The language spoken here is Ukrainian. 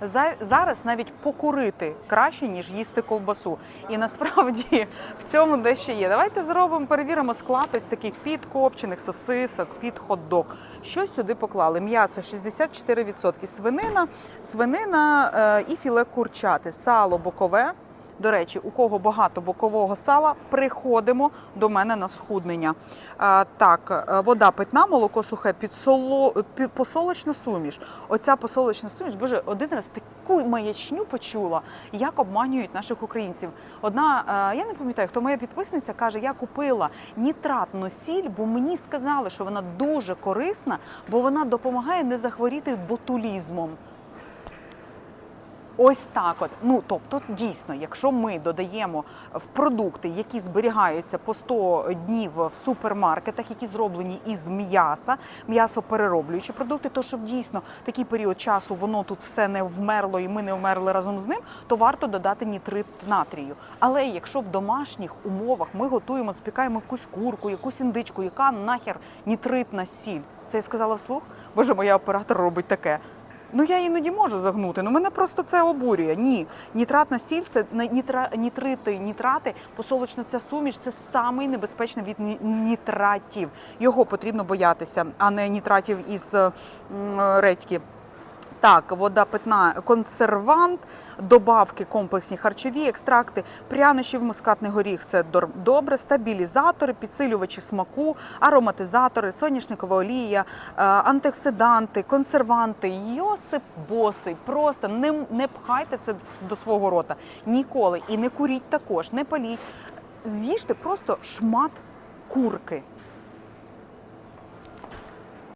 За- Зараз навіть покурити краще, ніж їсти ковбасу. І насправді в цьому дещо є. Давайте зробимо, перевіримо склад із таких підкопчених сосисок, під хот-дог. Що сюди поклали? М'ясо 64%, свинина, свинина е, і філе курчати, сало бокове. До речі, у кого багато бокового сала, приходимо до мене на схуднення. Так, е, вода питна, молоко сухе, підсоло, пі- посолочна суміш. Оця посолочна суміш, боже, один раз таку маячню почула, як обманюють наших українців. Одна, е, я не пам'ятаю, хто моя підписниця каже, я купила нітратну сіль, бо мені сказали, що вона дуже корисна, бо вона допомагає не захворіти ботулізмом. Ось так, от ну тобто, дійсно, якщо ми додаємо в продукти, які зберігаються по 100 днів в супермаркетах, які зроблені із м'яса, м'ясоперероблюючі продукти, то щоб дійсно такий період часу воно тут все не вмерло і ми не вмерли разом з ним, то варто додати нітрит натрію. Але якщо в домашніх умовах ми готуємо, спікаємо якусь курку, якусь індичку, яка нахер нітритна сіль, це я сказала вслух? Боже, моя оператор робить таке. Ну я іноді можу загнути. Ну мене просто це обурює. Ні, нітратна сіль це нітра, нітрити, нітрати, посолочна ця суміш це самий небезпечний від нітратів. Його потрібно боятися, а не нітратів із редьки. Так, вода питна, консервант, добавки комплексні харчові, екстракти, прянощів, мускатний горіх це добре, стабілізатори, підсилювачі смаку, ароматизатори, соняшникова олія, е, антиоксиданти, консерванти. Йосип босий. Просто не, не пхайте це до свого рота ніколи. І не куріть також, не паліть. З'їжте просто шмат курки.